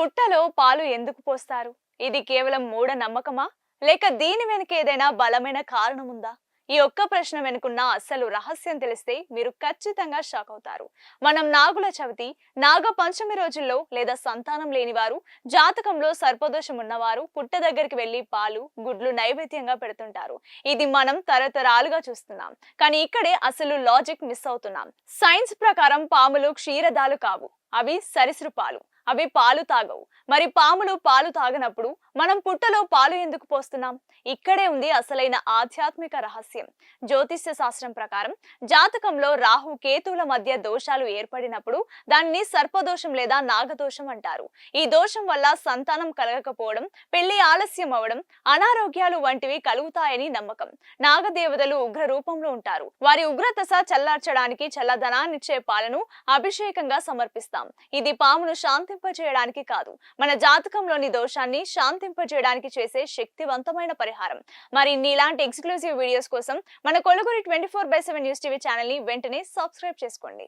పుట్టలో పాలు ఎందుకు పోస్తారు? ఇది కేవలం మూఢ నమ్మకమా లేక దీని వెనుక ఏదైనా బలమైన కారణం ఉందా ఈ ఒక్క ప్రశ్న వెనుకున్న అసలు రహస్యం తెలిస్తే మీరు ఖచ్చితంగా షాక్ అవుతారు. మనం నాగుల చవితి నాగ పంచమి రోజుల్లో లేదా సంతానం లేనివారు జాతకంలో సర్పదోషం ఉన్నవారు పుట్ట దగ్గరికి వెళ్ళి పాలు గుడ్లు నైవేద్యంగా పెడుతుంటారు. ఇది మనం తరతరాలుగా చూస్తున్నాం. కానీ ఇక్కడే అసలు లాజిక్ మిస్ అవుతున్నాం. సైన్స్ ప్రకారం పాములు క్షీరదాలు కావు. అవి సరిసృపాలు. అవి పాలు తాగవు. మరి పాములు పాలు తాగనప్పుడు మనం పుట్టలో పాలు ఎందుకు పోస్తున్నాం? ఇక్కడే ఉంది అసలైన ఆధ్యాత్మిక రహస్యం. జ్యోతిష్య శాస్త్రం ప్రకారం జాతకంలో రాహు కేతువుల మధ్య దోషాలు ఏర్పడినప్పుడు దాన్ని సర్పదోషం లేదా నాగదోషం అంటారు. ఈ దోషం వల్ల సంతానం కలగకపోవడం పెళ్ళి ఆలస్యం అవడం అనారోగ్యాలు వంటివి కలుగుతాయని నమ్మకం. నాగదేవతలు ఉగ్ర రూపంలో ఉంటారు. వారి ఉగ్రతస చల్లార్చడానికి చల్లదనాన్నిచ్చే పాలను అభిషేకంగా సమర్పిస్తాం. ఇది పామును శాంతింపజేయడానికి కాదు. మన జాతకంలోని దోషాన్ని శాంతింపజేయడానికి చేసే శక్తివంతమైన పరిహారం. మరి ఇలాంటి ఎక్స్క్లూజివ్ వీడియోస్ కోసం మన కొలుగురి twenty four by seven news TV ఛానల్ని వెంటనే సబ్స్క్రైబ్ చేసుకోండి.